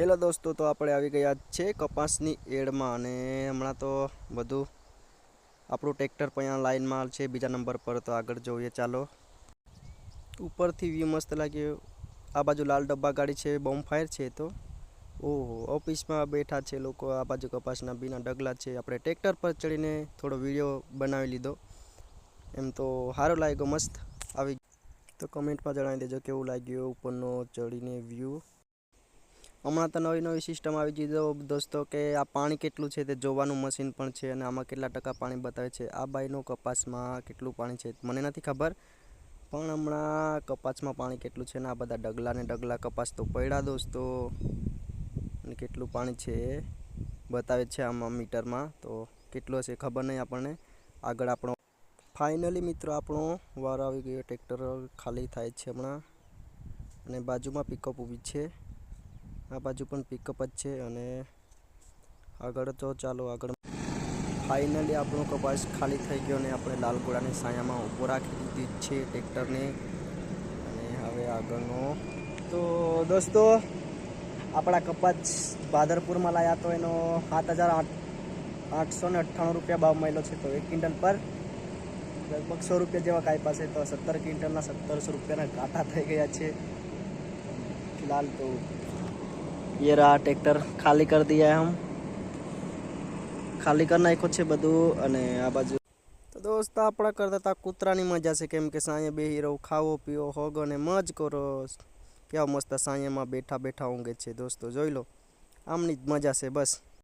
Hello દોસ્તો, તો આપણે આવી ગયા છે કપાસની એડમાં અને હમણાં તો બધું આપણું ટ્રેક્ટર પણ અહીંયા લાઈનમાં છે, બીજા નંબર પર તો આગળ જોઈએ, ચાલો. ઉપરથી વ્યૂ મસ્ત લાગ્યો આ બાજુ લાલ ડબ્બા ગાડી છે બોમ્બફાયર છે તો. ઓહો, ઓફિસમાં બેઠા છે લોકો, આ બાજુ કપાસના બીના ડગલા છે. આપણે ટ્રેક્ટર પર ચડીને થોડો વીડિયો બનાવી લીધો. એમ તો સારો લાગ્યો, મસ્ત. આવી તો કમેન્ટમાં જણાવી દેજો, કેવું લાગ્યું ઉપરનો ચડીને વ્યૂ? હમણાં તો નવી નવી સિસ્ટમ આવી ગઈ દોસ્તો કે આ પાણી કેટલું છે તે જોવાનું મશીન પણ છે અને આમાં કેટલા ટકા પાણી બતાવે છે. આ બાઈનો કપાસમાં કેટલું પાણી છે મને નથી ખબર. પણ હમણાં કપાસમાં પાણી કેટલું છે ને આ બધા ડગલા ને ડગલા કપાસ તો પડ્યા દોસ્તો. અને કેટલું પાણી છે બતાવે છે આમાં મીટરમાં. તો કેટલું હશે ખબર નહીં આપણને. આગળ આપણો ફાઇનલી મિત્રો આપણો વાર આવી ગયો. ટ્રેક્ટર ખાલી થાય છે હમણાં. અને બાજુમાં પિકઅપ ઊભી છે. આ બાજુ પણ પિકઅપ જ છે અને આગળ તો ચાલો આગળ. ફાઇનલી આપણો કપાસ ખાલી થઈ ગયો ને આપણે લાલ ઘોડાની સાયામાં ઊભો રાખી દીધી છે ટ્રેક્ટરને. અને હવે આગળનો. તો દોસ્તો, આપણા કપાસ ભાદરપુરમાં લાયા તો એનો સાત હજાર આઠસો ને અઠ્ઠાણું રૂપિયા ભાવ મળેલો છે તો એક ક્વિન્ટલ પર લગભગ સો રૂપિયા જેવા કાપ્યા પાસે તો સત્તર ક્વિન્ટલના સત્તરસો રૂપિયાના કાંટા થઈ ગયા છે. ફિલહાલ તો ये रहा ट्रैक्टर खाली कर दिया है हम ખાલી કરી નાખ્યો છે બધું અને આ બાજુ તો દોસ્ત આપણા કરતા તા કૂતરાની મજા છે કેમ કે સાંયે બેહી રહો ખાવો પીવો હોગો ને મજ કરો કેવા મસ્ત સાંયેમાં બેઠા બેઠા ઊંઘે છે દોસ્તો જોઈ લો આમની જ મજા છે બસ